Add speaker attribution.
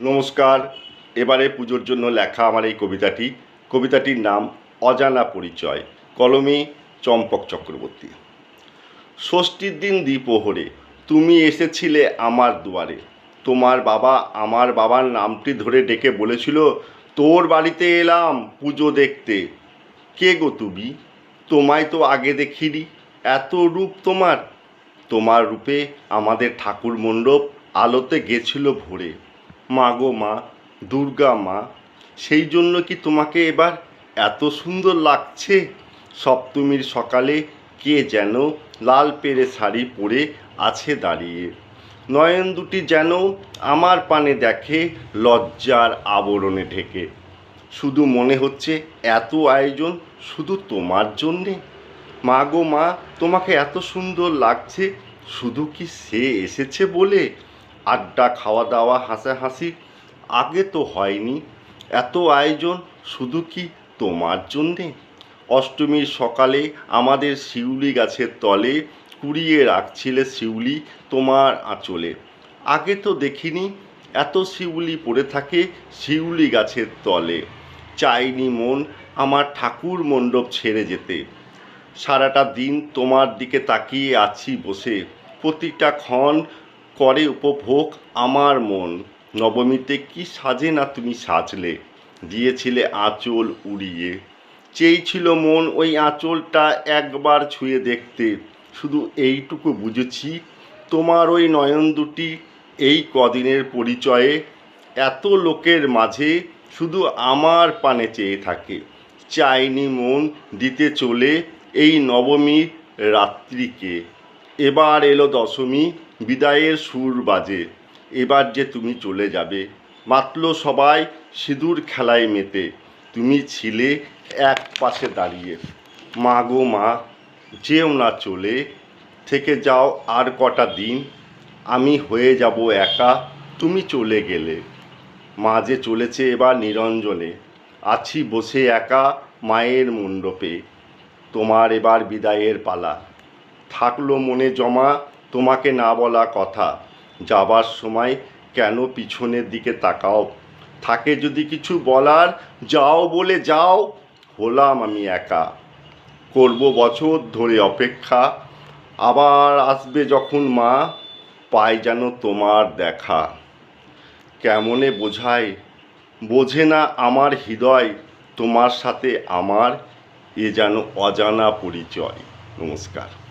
Speaker 1: নমস্কার। এবারে পুজোর জন্য লেখা আমার এই কবিতাটি। কবিতাটির নাম অজানা পরিচয়, কলমে চম্পক চক্রবর্তী। ষষ্ঠীর দিন দ্বিপ্রহরে তুমি এসেছিলে আমার দুয়ারে। তোমার বাবা আমার বাবার নামটি ধরে ডেকে বলেছিল, তোর বাড়িতে এলাম পুজো দেখতে। কে গো তুমি? তোমায় তো আগে দেখিনি। এত রূপ তোমার। তোমার রূপে আমাদের ঠাকুর মণ্ডপ আলোতে গেছিল ভরে। মা গো মা, দুর্গা মা, সেই জন্য কি তোমাকে এবার এত সুন্দর লাগছে? সপ্তমীর সকালে কে যেন লাল পেরে শাড়ি পরে আছে দাঁড়িয়ে। নয়ন দুটি যেন আমার পানে দেখে, লজ্জার আবরণে ঢেকে। শুধু মনে হচ্ছে এত আয়োজন শুধু তোমার জন্যে? মা গো মা, তোমাকে এত সুন্দর লাগছে, শুধু কি সে এসেছে বলে? আড্ডা খাওয়া দাওয়া হাসাহাসি, আগে তো হয়নি। এত আয়োজন শুধু কি তোমার জন্যে? অষ্টমীর সকালে আমাদের শিউলি গাছের তলে কুড়িয়ে রাখছিলে শিউলি তোমার আঁচলে। আগে তো দেখিনি, এত শিউলি পড়ে থাকে শিউলি গাছের তলে। চাইনি মন আমার ঠাকুর মণ্ডপ ছেড়ে যেতে। সারাটা দিন তোমার দিকে তাকিয়ে আছি বসে। প্রতিটা ক্ষণ করে উপভোগ আমার মন। নবমীতে কি সাজে না তুমি সাজলে? দিয়েছিলে আঁচল উড়িয়ে। চেয়েছিল মন ওই আঁচলটা একবার ছুঁয়ে দেখতে। শুধু এইটুকু বুঝেছি, তোমার ওই নয়ন দুটি এই কদিনের পরিচয়ে এত লোকের মাঝে শুধু আমার পানে চেয়ে থাকে। চাইনি মন দিতে চলে এই নবমীর রাত্রিকে। এবার এলো দশমী বিদায়ের সুর বাজে, এবার যে তুমি চলে যাবে। মাতল সবাই সিঁদুর খেলায় মেতে, তুমি ছিলে এক পাশে দাঁড়িয়ে। মা গো মা, যেও না চলে, থেকে যাও আর কটা দিন, আমি হয়ে যাব একা, তুমি চলে গেলে। মা যে চলেছে এবার নিরঞ্জনে, আছি বসে একা মায়ের মণ্ডপে। তোমার এবার বিদায়ের পালা। থাকল মনে জমা তোমাকে না বলা কথা, যাবার সময় কেন পিছনের দিকে তাকাও? থাকে যদি কিছু বলার, যাও বলে যাও, হলাম আমি একা। করব বছর ধরে অপেক্ষা, আবার আসবে যখন মা, পাই যেন তোমার দেখা। কেমনে বোঝায়? বোঝে না আমার হৃদয়, তোমার সাথে আমার এ যেন অজানা পরিচয়। নমস্কার।